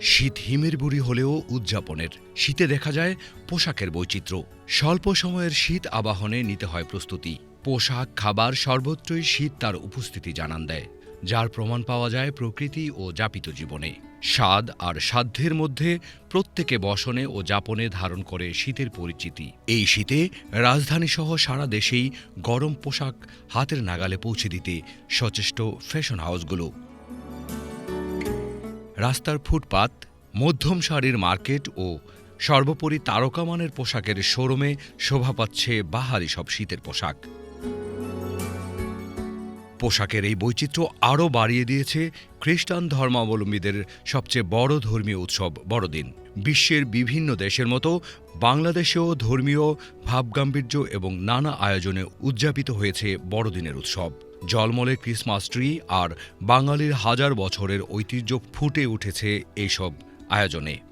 শীত হিমের বুড়ি হলেও উদযাপনের। শীতে দেখা যায় পোশাকের বৈচিত্র্য। স্বল্প সময়ের শীত আবাহনে নিতে হয় প্রস্তুতি। পোশাক, খাবার সর্বত্রই শীত তার উপস্থিতি জানান দেয়, যার প্রমাণ পাওয়া যায় প্রকৃতি ও যাপিত জীবনে। স্বাদ আর সাধ্যের মধ্যে প্রত্যেকে বসনে ও যাপনে ধারণ করে শীতের পরিচিতি। এই শীতে রাজধানীসহ সারা দেশেই গরম পোশাক হাতের নাগালে পৌঁছে দিতে সচেষ্ট ফ্যাশন হাউসগুলো। রাস্তার ফুটপাত, মধ্যম সারির মার্কেট ও সর্বোপরি তারকামানের পোশাকের শোরুমে শোভা পাচ্ছে বাহারি সব শীতের পোশাক। পোশাকের এই বৈচিত্র্য আরও বাড়িয়ে দিয়েছে খ্রিস্টান ধর্মাবলম্বীদের সবচেয়ে বড় ধর্মীয় উৎসব বড়দিন। বিশ্বের বিভিন্ন দেশের মতো বাংলাদেশেও ধর্মীয় ভাবগাম্ভীর্য এবং নানা আয়োজনে উদযাপিত হয়েছে বড়দিনের উৎসব। জলমলে ক্রিসমাস ট্রি আর বাঙালির হাজার বছরের ঐতিহ্য ফুটে উঠেছে এইসব আয়োজনে।